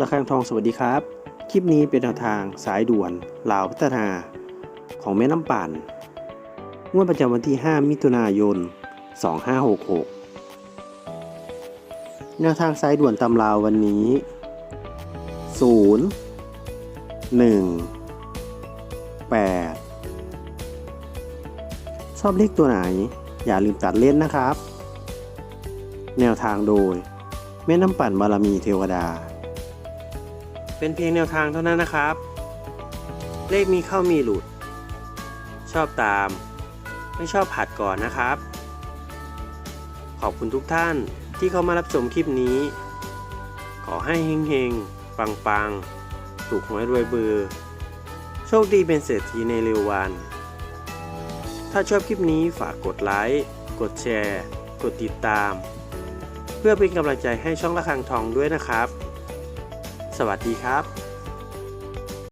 ระฆังทองสวัสดีครับ คลิปนี้เป็นแนวทางสายด่วนลาวพัฒนาของแม่น้ำปั่นงวดประจำวันที่ 5 มิถุนายน 2566 แนวทางสายด่วนตำราววันนี้ 0 1 8 ชอบเลขตัวไหน อย่าลืมตัดเล่นนะครับ แนวทางโดย แม่น้ำปั่นบารมีเทวดา เป็นเพียงแนวทางเท่านั้นนะครับ เลขมีเข้ามีหลุด ชอบตาม ไม่ชอบผัดก่อนนะครับ ขอบคุณทุกท่านที่เข้ามารับชมคลิปนี้ ขอให้เฮงๆ ปังๆ ถูกหวยรวยเบอร์ โชคดีเป็นเศรษฐีในเร็ววัน ถ้าชอบคลิปนี้ฝากกดไลค์ กดแชร์ กดติดตาม เพื่อเป็นกำลังใจให้ช่องระฆังทองด้วยนะครับ สวัสดีครับ